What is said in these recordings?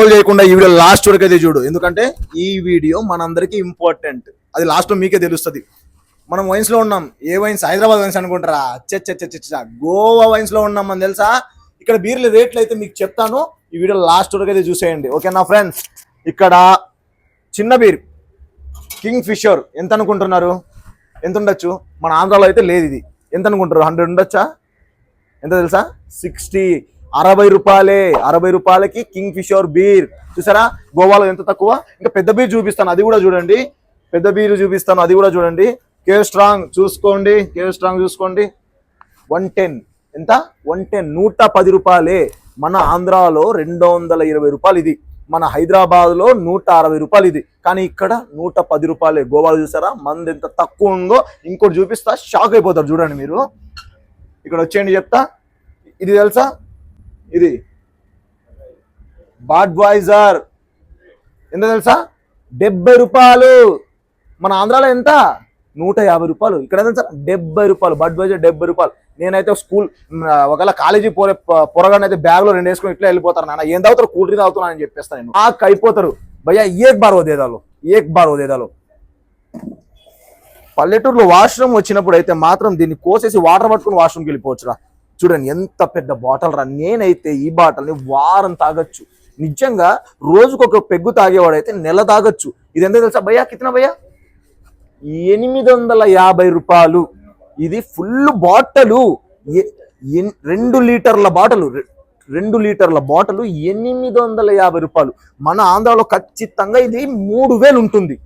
Scroll చేయకుండా ఈ video last వరకు అయితే చూడు. ఎందుకంటే ఈ వీడియో మనందరికీ ఇంపార్టెంట్ అది లాస్ట్ మీకే తెలుస్తుంది. మనం వైన్స్లో ఉన్నాం. ఏ వైన్స్ హైదరాబాద్ వైన్స్ అనుకుంటారా? చెచ్చ గోవా వైన్స్లో ఉన్నాం అని తెలుసా? ఇక్కడ బీర్ల రేట్లు అయితే మీకు చెప్తాను. ఈ వీడియో లాస్ట్ వరకు అయితే చూసేయండి. ఓకేనా ఫ్రెండ్స్ ఇక్కడ చిన్న బీర్ కింగ్ ఫిషర్ ఎంత అనుకుంటున్నారు? ఎంత ఉండొచ్చు? మన ఆంధ్రాలో అయితే లేదు ఇది. ఎంత అనుకుంటారు? హండ్రెడ్ ఉండొచ్చా? ఎంత తెలుసా? సిక్స్టీ అరవై రూపాయలే అరవై రూపాయలకి కింగ్ ఫిషర్ బీర్. చూసారా? గోవాలో ఎంత తక్కువ? ఇంకా పెద్ద బీర్ చూపిస్తాను అది కూడా చూడండి. పెద్ద బీర్ చూపిస్తాను అది కూడా చూడండి. కేవ్ స్ట్రాంగ్ చూసుకోండి కేవ్ స్ట్రాంగ్ చూసుకోండి. వన్ టెన్ ఎంత? వన్ టెన్ నూట పది రూపాయలే. మన ఆంధ్రాలో రెండు వందల ఇరవై రూపాయలు ఇది. మన హైదరాబాద్లో నూట అరవై రూపాయలు ఇది. కానీ ఇక్కడ నూట పది రూపాయలే. గోవాలో చూసారా? మంది ఎంత తక్కువ ఉందో ఇంకోటి చూపిస్తా. షాక్ అయిపోతారు చూడండి మీరు. ఇక్కడ వచ్చేయండి చెప్తా. ఇది తెలుసా? ఇది బాడ్వైజర్ ఎంత తెలుసా? డెబ్బై రూపాయలు. మన ఆంధ్రాలో ఎంత? నూట యాభై రూపాయలు. ఇక్కడ తెలుసా? డెబ్బై రూపాయలు. బడ్వైజర్ డెబ్బై రూపాయలు. నేనైతే స్కూల్ ఒకవేళ కాలేజీ పోరే పొరగానే అయితే బ్యాగ్లో రెండు వేసుకుని ఇట్లా వెళ్ళిపోతారు నాన్న. ఏం తాగుతారు? కూల్ డ్రింక్ తాగుతున్నా అని చెప్పేస్తాను నేను. ఆక్ అయిపోతారు. భయ్యా ఏక్ బార్ వదేదాలు ఏక్ బార్ వదేదాలు పల్లెటూరులో వాష్రూమ్ వచ్చినప్పుడు అయితే మాత్రం దీన్ని కోసేసి వాటర్ పట్టుకుని వాష్రూమ్కి వెళ్ళిపోవచ్చురా. చూడండి ఎంత పెద్ద బాటల్ రా. నేనైతే ఈ బాటిల్ని వారం తాగొచ్చు. నిజంగా రోజుకు ఒక పెగ్గు తాగేవాడైతే నెల తాగొచ్చు. ఇది ఎంత తెలుసా భయ్యా? కితన భయ్యా? ఎనిమిది వందల యాభై రూపాయలు. ఇది ఫుల్ బాటలు. ఎన్- రెండు లీటర్ల బాటలు. రెండు లీటర్ల బాటలు ఎనిమిది వందల యాభై రూపాయలు. మన ఆంధ్రాలో ఖచ్చితంగా ఇది మూడు వేలు ఉంటుంది.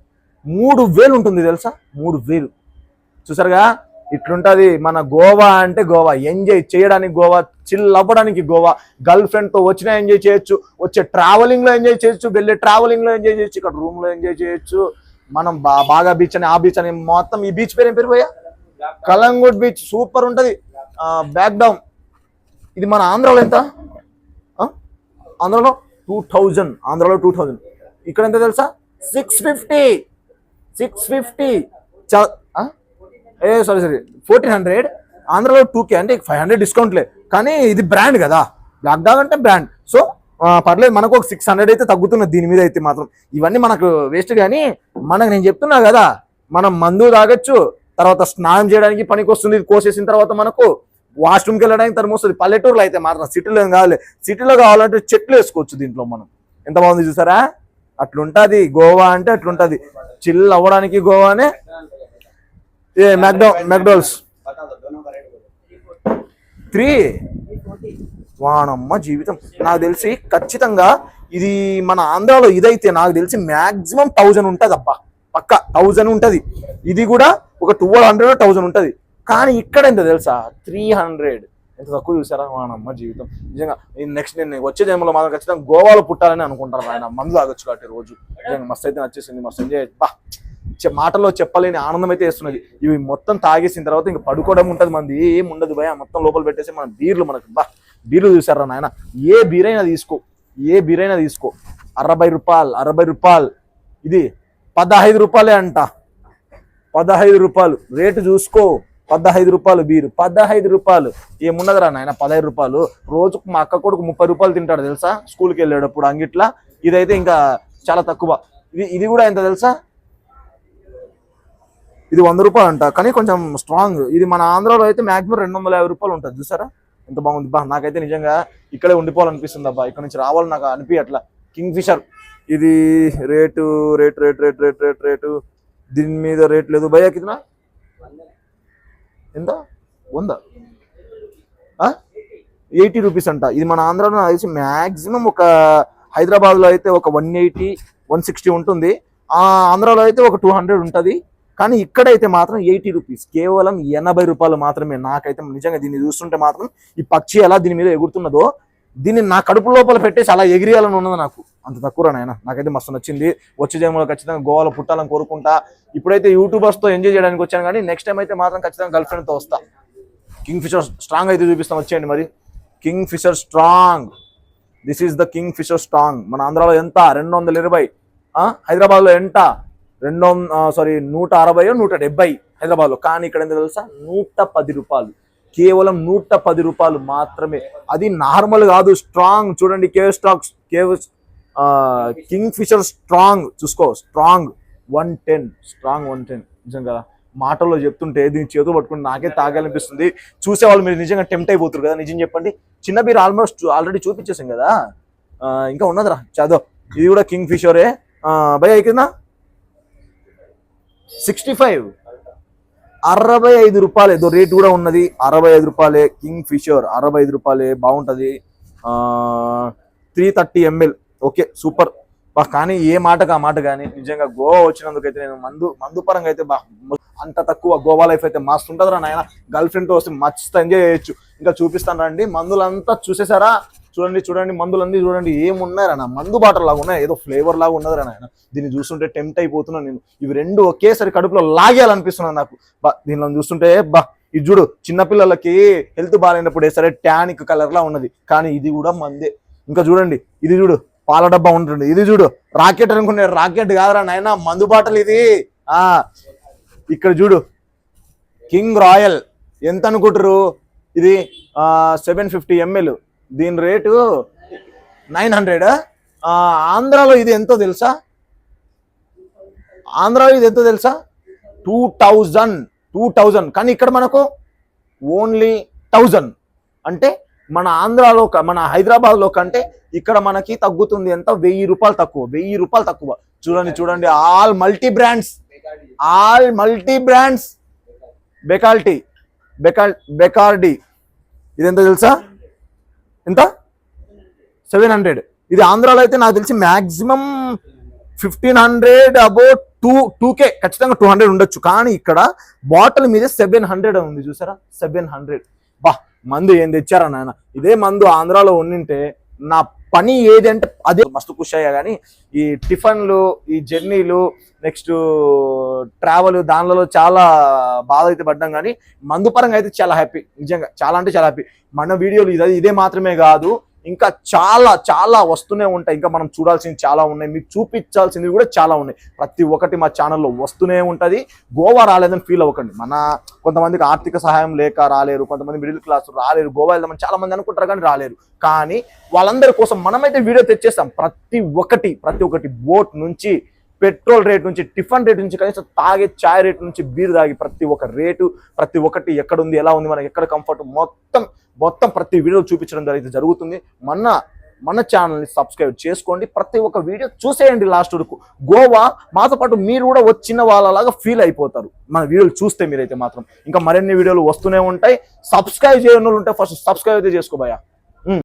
మూడు వేలు ఉంటుంది తెలుసా? మూడు వేలు. చూసారుగా? ఇట్లుంటది మన గోవా అంటే గోవా. ఎంజాయ్ చేయడానికి గోవా చిల్ అవ్వడానికి గోవా. గర్ల్ ఫ్రెండ్తో వచ్చినా ఎంజాయ్ చేయొచ్చు వచ్చే ట్రావెలింగ్లో ఎంజాయ్ చేయొచ్చు వెళ్ళే ట్రావెలింగ్లో ఎంజాయ్ చేయొచ్చు ఇక్కడ రూమ్లో ఎంజాయ్ చేయొచ్చు. మనం బాగా బీచ్ అని ఆ బీచ్ అని మొత్తం ఈ బీచ్ పేరు ఏం పేరు పోయా కలంగుడ్ బీచ్ సూపర్ ఉంటది. బ్యాక్ డౌన్ ఇది మన ఆంధ్రాలో ఎంత? ఆంధ్రాలో టూ థౌజండ్ ఆంధ్రాలో టూ థౌజండ్ ఇక్కడ ఎంత తెలుసా? సిక్స్ ఫిఫ్టీ సిక్స్ ఫిఫ్టీ ఏ సారీ సారీ ఫోర్టీన్ హండ్రెడ్ ఆంధ్రలో టూ కే అంటే ఫైవ్ హండ్రెడ్ డిస్కౌంట్లే కానీ ఇది బ్రాండ్ కదా. బ్లాక్ డాగ్ అంటే బ్రాండ్ సో పర్లేదు మనకు ఒక సిక్స్ హండ్రెడ్ అయితే తగ్గుతున్నది దీని మీద అయితే మాత్రం. ఇవన్నీ మనకు వేస్ట్ కానీ మనకు నేను చెప్తున్నా కదా మనం మందు తాగొచ్చు తర్వాత స్నానం చేయడానికి పనికి వస్తుంది ఇది కోసేసిన తర్వాత మనకు వాష్రూమ్కి వెళ్ళడానికి తరం వస్తుంది. పల్లెటూరులో అయితే మాత్రం సిటీలో ఏం కావాలి? సిటీలో కావాలంటే చెట్లు వేసుకోవచ్చు దీంట్లో మనం. ఎంత బాగుంది చూసారా? అట్లుంటది. గోవా అంటే అట్లుంటది. చిల్ అవ్వడానికి గోవానే ఏ మెక్డో మెక్డోల్స్ త్రీ. వానమ్మ జీవితం. నాకు తెలిసి ఖచ్చితంగా ఇది మన ఆంధ్రాలో ఇదైతే నాకు తెలిసి మాక్సిమం థౌజండ్ ఉంటుంది అబ్బా పక్క థౌజండ్ ఉంటుంది. ఇది కూడా ఒక ట్వెల్వ్ హండ్రెడ్ థౌజండ్ ఉంటుంది. కానీ ఇక్కడ ఎంత తెలుసా? Three hundred. ఎంత తక్కువ చూసారా వానమ్మ జీవితం? నిజంగా నెక్స్ట్ నేను వచ్చే జన్మలో మాత్రం ఖచ్చితంగా గోవాలో పుట్టాలని అనుకుంటారు ఆయన మందు తాగొచ్చు కాబట్టి రోజు. నిజంగా మస్తు అయితే నచ్చేసింది. మస్తు ఎంజాయ్ బా. మాటలో చెప్పలేని ఆనందం అయితే వేస్తున్నది. ఇవి మొత్తం తాగేసిన తర్వాత ఇంకా పడుకోవడం ఉంటుంది మంది. ఏం ఉండదు భయ మొత్తం లోపల పెట్టేసి మన బీర్లు మనకు. బా బీర్లు చూసారా నాయన? ఏ బీర్ అయినా తీసుకో. ఏ బీర్ అయినా తీసుకో. అరవై రూపాయలు అరవై రూపాయలు. ఇది పదహైదు రూపాయలే అంట. పదహైదు రూపాయలు. రేటు చూసుకో. పదహైదు రూపాయలు బీరు. పదహైదు రూపాయలు. ఏమున్నదిరా నాయన? పదహైదు రూపాయలు. రోజుకు మా అక్క కొడుకు ముప్పై రూపాయలు తింటాడు తెలుసా? స్కూల్కి వెళ్ళేటప్పుడు అంగిట్లా. ఇదైతే ఇంకా చాలా తక్కువ. ఇది ఇది కూడా ఎంత తెలుసా? ఇది వంద రూపాయలు అంట. కానీ కొంచెం స్ట్రాంగ్ ఇది మన ఆంధ్రాలో అయితే మాక్సిమం రెండు వందల యాభై రూపాయలు ఉంటుంది. చూసారా? ఎంత బాగుంది. బా నాకైతే నిజంగా ఇక్కడే ఉండిపోవాలనిపిస్తుంది అబ్బా. ఇక్కడ నుంచి రావాలి నాకు అనిపించట్లా కింగ్ ఫిషర్ ఇది rate rate rate rate rate rate rate. దీని మీద రేట్ లేదు. భయ్యా ఎంత? వంద? ఎయిటీ రూపీస్ అంట. ఇది మన ఆంధ్రాలో తెలిసి మ్యాక్సిమం ఒక హైదరాబాద్లో అయితే ఒక వన్ ఎయిటీ వన్ సిక్స్టీ ఉంటుంది. ఆ ఆంధ్రాలో అయితే ఒక టూ హండ్రెడ్ ఉంటుంది. కానీ ఇక్కడైతే మాత్రం ఎయిటీ రూపీస్. కేవలం ఎనభై రూపాయలు మాత్రమే. నాకైతే నిజంగా దీన్ని చూస్తుంటే మాత్రం ఈ పక్షి ఎలా దీని మీద ఎగురుతున్నదో దీన్ని నా కడుపు లోపల పెట్టేసి అలా ఎగిరియాలని ఉన్నది నాకు. అంత తక్కువ నాయన. నాకైతే మస్తు నచ్చింది. వచ్చే జన్మలో ఖచ్చితంగా గోవాలో పుట్టాలని కోరుకుంటా. ఇప్పుడైతే యూట్యూబర్స్తో ఎంజాయ్ చేయడానికి వచ్చాను కానీ నెక్స్ట్ టైం అయితే మాత్రం ఖచ్చితంగా గర్ల్ ఫ్రెండ్తో వస్తా. కింగ్ ఫిషర్ స్ట్రాంగ్ అయితే చూపిస్తాం. వచ్చేయండి మరి. Kingfisher strong. This is the Kingfisher strong. మన ఆంధ్రాలో ఎంత? రెండు వందల ఇరవై. హైదరాబాద్లో ఎంత? రెండో సారీ నూట అరవై నూట డెబ్బై హైదరాబాద్లో కానీ ఇక్కడ ఎంత తెలుసా? నూట పది రూపాయలు. కేవలం నూట పది రూపాయలు మాత్రమే. అది నార్మల్ కాదు స్ట్రాంగ్ చూడండి కేవ్ స్టాక్స్ కేవ్ కింగ్ ఫిషర్ స్ట్రాంగ్ చూసుకో strong one ten strong one ten నిజం కదా మాటల్లో చెప్తుంటే దీని చేతులు పట్టుకుని నాకే తాగాలనిపిస్తుంది. చూసేవాళ్ళు మీరు నిజంగా టెంప్ట్ అయిపోతారు కదా నిజం చెప్పండి. చిన్న బీర్ ఆల్మోస్ట్ ఆల్రెడీ చూపించేసాం కదా. ఇంకా ఉన్నదిరా చదో ఇది కూడా కింగ్ ఫిషరే భయ అయిపోయిందా సిక్స్టీ ఫైవ్. అరవై ఐదు రూపాయలు. ఏదో రేట్ కూడా ఉన్నది. అరవై ఐదు రూపాయలే. కింగ్ ఫిషర్ అరవై ఐదు రూపాయలే. బాగుంటది. Three thirty ML. Okay super. బా కానీ ఏ మాటకు ఆ మాట కానీ నిజంగా గోవా వచ్చినందుకైతే నేను మందు మందు పరంగా అయితే బా అంత తక్కువ గోవా లైఫ్ అయితే మస్తు ఉంటుందిరా నాయన. గర్ల్ ఫ్రెండ్తో వస్తే మస్తు ఎంజాయ్ చేయొచ్చు. ఇంకా చూపిస్తాను రండి. మందులంతా చూసేసారా? చూడండి చూడండి మందులన్నీ చూడండి. ఏమున్నాయరా నా? మందు బాటర్ లాగా ఉన్నాయి. ఏదో ఫ్లేవర్ లాగా ఉన్నదిరా నాయన. దీన్ని చూస్తుంటే టెంప్ట్ అయిపోతున్నాను నేను. ఇవి రెండు ఒకేసారి కడుపులో లాగేయాలనిపిస్తున్నాను నాకు. బా దీనిలో చూస్తుంటే బా ఇది చూడు చిన్నపిల్లలకి హెల్త్ బాగాలేనప్పుడు సరే ట్యానిక్ కలర్ లా ఉన్నది. కానీ ఇది కూడా మందే. ఇంకా చూడండి ఇది చూడు పాల డబ్బా ఉంటుంది ఇది చూడు రాకెట్ అనుకునే రాకెట్ కాదురా నాయన. మందు బాటలు ఇది. ఆ ఇక్కడ చూడు. కింగ్ రాయల్ ఎంత అనుకుంటారు ఇది సెవెన్ ఫిఫ్టీ ఎంఎల్ దీని రేటు నైన్ హండ్రెడ్ ఆంధ్రాలో ఇది ఎంతో తెలుసా? ఆంధ్రాలో ఇది ఎంతో తెలుసా? టూ థౌజండ్ టూ థౌజండ్ కానీ ఇక్కడ మనకు ఓన్లీ థౌజండ్ అంటే మన ఆంధ్రాలో క- మన హైదరాబాద్లో కంటే ఇక్కడ మనకి తగ్గుతుంది ఎంత? వెయ్యి రూపాయలు తక్కువ. వెయ్యి రూపాయలు తక్కువ. చూడండి చూడండి. All multi brands all multi brands బెకాల్టీ బెకాల్ బెకార్డి. ఇది ఎంత తెలుసా? ఎంత? Seven hundred. ఇది ఆంధ్రాలో అయితే నాకు తెలిసి maximum fifteen hundred about two two K ఖచ్చితంగా టూ హండ్రెడ్ ఉండొచ్చు. కానీ ఇక్కడ బాటిల్ మీద సెవెన్ హండ్రెడ్ ఉంది చూసారా? Seven hundred. బా మందు ఏం తెచ్చారా నాయన? ఇదే మందు ఆంధ్రాలో ఉండింటే నా పని ఏది అంటే అదే మస్తు ఖుషి అయ్యా కానీ ఈ టిఫిన్లు ఈ జర్నీలు నెక్స్ట్ ట్రావెల్ దానిలో చాలా బాధ అయితే పడ్డాం కానీ మందు పరంగా అయితే చాలా హ్యాపీ. నిజంగా చాలా అంటే చాలా హ్యాపీ. మన వీడియోలు ఇదే ఇదే మాత్రమే కాదు ఇంకా చాలా చాలా వస్తూనే ఉంటాయి. ఇంకా మనం చూడాల్సింది చాలా ఉన్నాయి. మీకు చూపించాల్సింది కూడా చాలా ఉన్నాయి. ప్రతి ఒక్కటి మా ఛానల్లో వస్తూనే ఉంటుంది. గోవా రాలేదని ఫీల్ అవ్వకండి. మన కొంతమందికి ఆర్థిక సహాయం లేక రాలేరు. కొంతమంది మిడిల్ క్లాస్ రాలేరు. గోవా వెళ్దామని చాలా మంది అనుకుంటారు కానీ రాలేరు. కానీ వాళ్ళందరి కోసం మనమైతే వీడియో తెచ్చేస్తాం. ప్రతి ఒక్కటి ప్రతి ఒక్కటి బోట్ నుంచి పెట్రోల్ రేట్ నుంచి టిఫిన్ రేట్ నుంచి కనీసం తాగే చాయ్ రేట్ నుంచి బీర్ తాగి ప్రతి ఒక్క రేటు ప్రతి ఒక్కటి ఎక్కడ ఉంది ఎలా ఉంది మనకి ఎక్కడ కంఫర్ట్ మొత్తం మొత్తం ప్రతి వీడియో చూపించడం అయితే జరుగుతుంది. మన మన ఛానల్ని సబ్స్క్రైబ్ చేసుకోండి. ప్రతి ఒక్క వీడియో చూసేయండి లాస్ట్ వరకు. గోవా మాతో పాటు మీరు కూడా వచ్చిన వాళ్ళలాగా ఫీల్ అయిపోతారు. మన వీడియోలు చూస్తే మీరైతే మాత్రం. ఇంకా మరిన్ని వీడియోలు వస్తూనే ఉంటాయి. సబ్స్క్రైబ్ చేయని వాళ్ళు ఉంటే ఫస్ట్ సబ్స్క్రైబ్ అయితే చేసుకోబోయా